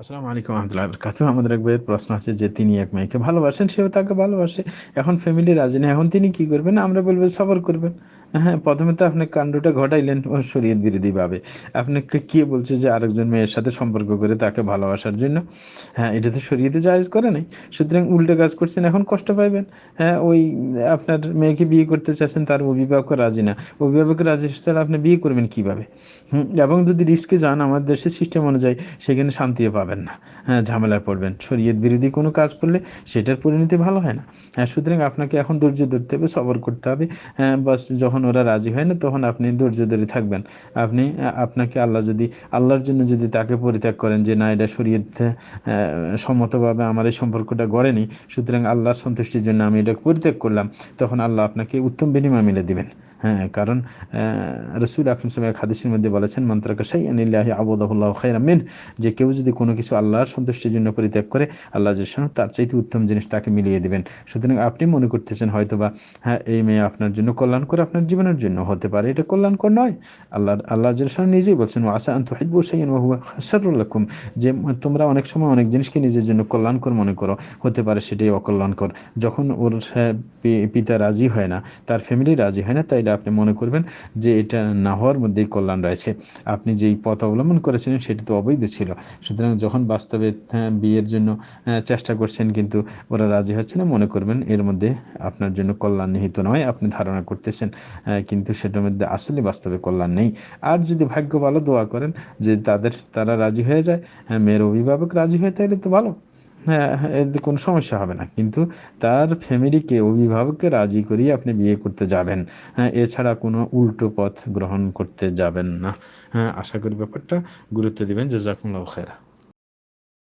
আসসালামু আলাইকুম রহমতুল্লাহ বরকাতুহ। আমাদের এক ভাইয়ের প্রশ্ন আছে যে, তিনি এক মেয়েকে ভালোবাসেন, সেও তাকে ভালোবাসে। এখন ফ্যামিলি রাজি নেই এখন তিনি কি করবেন? আমরা বলব সবর করবেন। হ্যাঁ প্রথমে তো আপনি কাণ্ডটা ঘটাইলেন ও শরীয়ত বিরোধী ভাবে। আপনাকে কে বলছে যে আরেকজন মেয়ের সাথে সম্পর্ক করে তাকে ভালোবাসার জন্য? হ্যাঁ এটা তো শরীয়তে জায়েজ করে নাই। সুতরাং উল্টো কাজ করছেন, এখন কষ্ট পাইবেন। হ্যাঁ ওই আপনার মেয়েকে বিয়ে করতে চাচ্ছেন, তার অভিভাবক রাজি না। অভিভাবক রাজি ছাড়া আপনি বিয়ে করবেন কীভাবে? হুম, এবং যদি রিস্কে যান আমার দেশের সিস্টেম অনুযায়ী, সেখানে শান্তিও পাবেন না। হ্যাঁ ঝামেলায় পড়বেন। শরীয়ত বিরোধী কোনো কাজ করলে সেটার পরিণতি ভালো হয় না। হ্যাঁ সুতরাং আপনাকে এখন ধৈর্য ধরতে হবে, সবর করতে হবে। হ্যাঁ বাস যখন ওরা রাজি হয় না, তখন আপনি ধৈর্য ধরে থাকবেন। আপনি আপনাকে আল্লাহ যদি, আল্লাহর জন্য যদি তাকে পরিত্যাগ করেন যে, না, এটা শরীয়ত সম্মতভাবে আমার এই সম্পর্কটা গড়েনি, সুতরাং আল্লাহর সন্তুষ্টির জন্য আমি এটা পরিত্যাগ করলাম, তখন আল্লাহ আপনাকে উত্তম বিনিময় মিলে দিবেন। হ্যাঁ কারণ রসুল আকরম সাহেব হাদিসের মধ্যে বলেছেন মন্ত্রকা সাই আনিল্লাহি আবুদাহুল্লাহ খাইরামিন যে কেউ যদি কোনো কিছু আল্লাহর সন্তুষ্টির জন্য পরিত্যাগ করে, আল্লাহ জন্য তার চাইতে উত্তম জিনিস তাকে মিলিয়ে দিবেন। সুতরাং আপনি মনে করতেছেন হয়তো বা হ্যাঁ এই মেয়ে আপনার জন্য কল্যাণকর, আপনার জীবনের জন্য হতে পারে, এটা কল্যাণকর নয়। আল্লাহ আল্লাহ জলসান নিজেই বলছেন আসা আন্ত হিজবু সাইন সারুল্লাকুম যে তোমরা অনেক সময় অনেক জিনিসকে নিজের জন্য কল্যাণকর মনে করো, হতে পারে সেটাই অকল্যাণকর। যখন ওর পিতা রাজি হয় না, তার ফ্যামিলি রাজি হয় না, তাই আপনি মনে করবেন যে এটা না হওয়ার মধ্যেই কল্যাণ রয়েছে। আপনি যেই পথ অবলম্বন করেছিলেন সেটি তো অবৈধ ছিল। সুতরাং যখন বাস্তবে হ্যাঁ, বিয়ের জন্য হ্যাঁ, চেষ্টা করছেন কিন্তু ওরা রাজি হচ্ছে না মনে করবেন এর মধ্যে আপনার জন্য কল্যাণ নিহিত নয় আপনি ধারণা করতেছেন হ্যাঁ, কিন্তু সেটার মধ্যে আসলে বাস্তবে কল্যাণ নেই। আর যদি ভাগ্য ভালো দোয়া করেন যে তাদের তারা রাজি হয়ে যায় মেয়ের অভিভাবক রাজি হয় তাহলে তো ভালো। হ্যাঁ এতে কোনো সমস্যা হবে না। কিন্তু তার ফ্যামিলিকে, অভিভাবককে রাজি করিয়ে আপনি বিয়ে করতে যাবেন। হ্যাঁ এছাড়া কোনো উল্টো পথ গ্রহণ করতে যাবেন না। হ্যাঁ আশা করি ব্যাপারটা গুরুত্ব দিবেন। জাজাকুমুল্লাহ খেরা